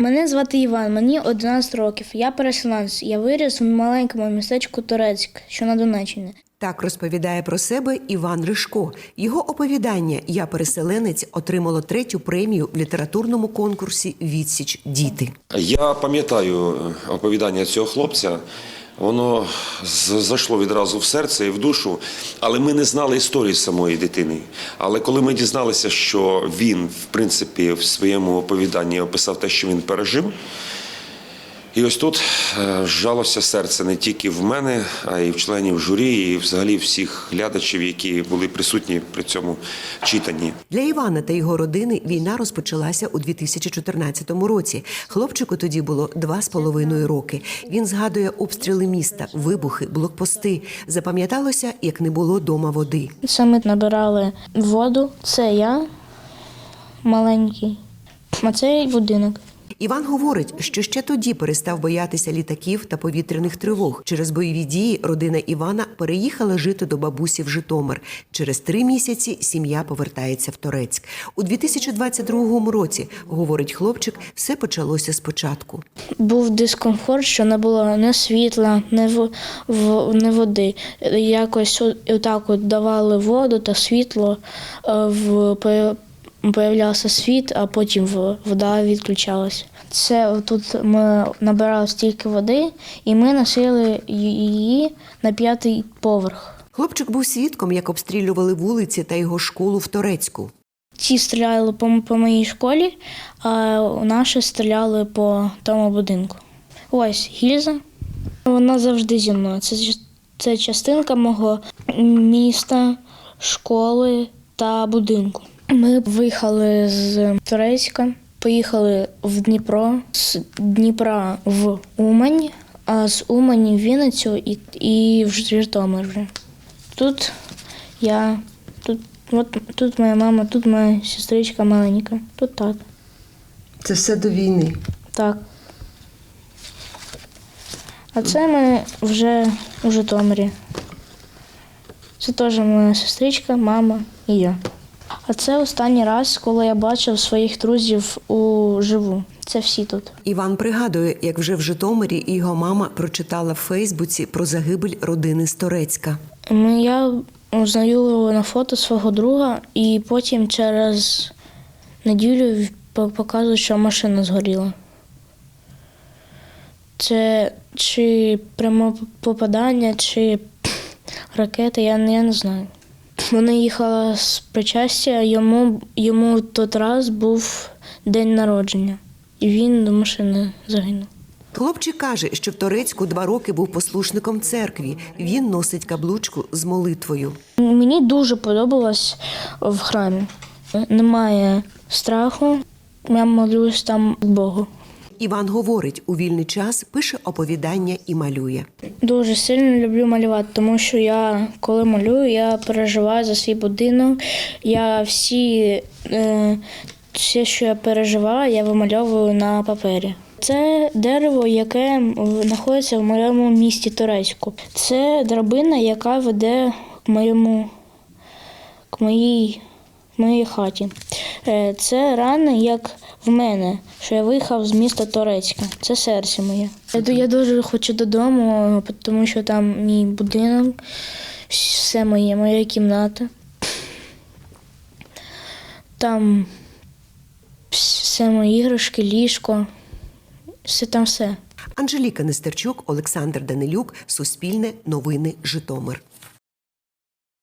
Мене звати Іван, мені 11 років. Я переселенець. Я виріс в маленькому містечку Турецьк, що на Донеччині. Так розповідає про себе Іван Ришко. Його оповідання Я переселенець отримало третю премію в літературному конкурсі Відсіч діти. Я пам'ятаю е, оповідання цього хлопця. Воно зайшло відразу в серце і в душу, але ми не знали історії самої дитини. Але коли ми дізналися, що він, в принципі, в своєму оповіданні описав те, що він пережив, і ось тут е, зжалося серце не тільки в мене, а й в членів журі, і взагалі всіх глядачів, які були присутні при цьому читанні. Для Івана та його родини війна розпочалася у 2014 році. Хлопчику тоді було два з половиною роки. Він згадує обстріли міста, вибухи, блокпости. Запам'яталося, як не було дома води. Це ми набирали воду. Це я маленький, а це будинок. Іван говорить, що ще тоді перестав боятися літаків та повітряних тривог. Через бойові дії родина Івана переїхала жити до бабусі в Житомир. Через три місяці сім'я повертається в Торецьк. У 2022 році, говорить хлопчик, все почалося спочатку. Був дискомфорт, що не було ні світла, ні, в, в, ні води. Якось от- отак от давали воду та світло, е, в, появлявся світ, а потім вода відключалась. Це тут ми набирали стільки води, і ми носили її на п'ятий поверх. Хлопчик був свідком, як обстрілювали вулиці та його школу в Торецьку. Ці стріляли по, по моїй школі, а наші стріляли по тому будинку. Ось гільза. Вона завжди зі мною. Це, це частинка мого міста, школи та будинку. Ми виїхали з Турецька, поїхали в Дніпро, з Дніпра в Умань, а з Умані в Вінницю і, і в Житомир вже. Тут я, тут, от, тут моя мама, тут моя сестричка маленька, тут тато. Це все до війни. Так. А це ми вже у Житомирі. Це теж моя сестричка, мама і я. А це останній раз, коли я бачив своїх друзів у живу. Це всі тут. Іван пригадує, як вже в Житомирі його мама прочитала в Фейсбуці про загибель родини з Торецька. Я узнаю на фото свого друга, і потім через неділю по- показують, що машина згоріла. Це чи пряме попадання, чи ракета, я, я не знаю. Вона їхала з причастя, йому, йому тот раз був день народження, і він до машини загинув. Хлопчик каже, що в Торецьку два роки був послушником церкві. Він носить каблучку з молитвою. Мені дуже подобалось в храмі. Немає страху, я молюсь там Богу. Іван говорить, у вільний час пише оповідання і малює. Дуже сильно люблю малювати, тому що я, коли малюю, я переживаю за свій будинок. Я всі, е, все, що я переживаю, я вимальовую на папері. Це дерево, яке знаходиться в моєму місті Турецьку. Це драбина, яка веде к моєму к моїй, моїй хаті. Е, Це рана, як в мене, що я виїхав з міста Торецька. Це серце моє. Я дуже хочу додому, тому що там мій будинок, все моє, моя кімната. Там все мої іграшки, ліжко, все там все. Анжеліка Нестерчук, Олександр Данилюк, Суспільне, Новини, Житомир.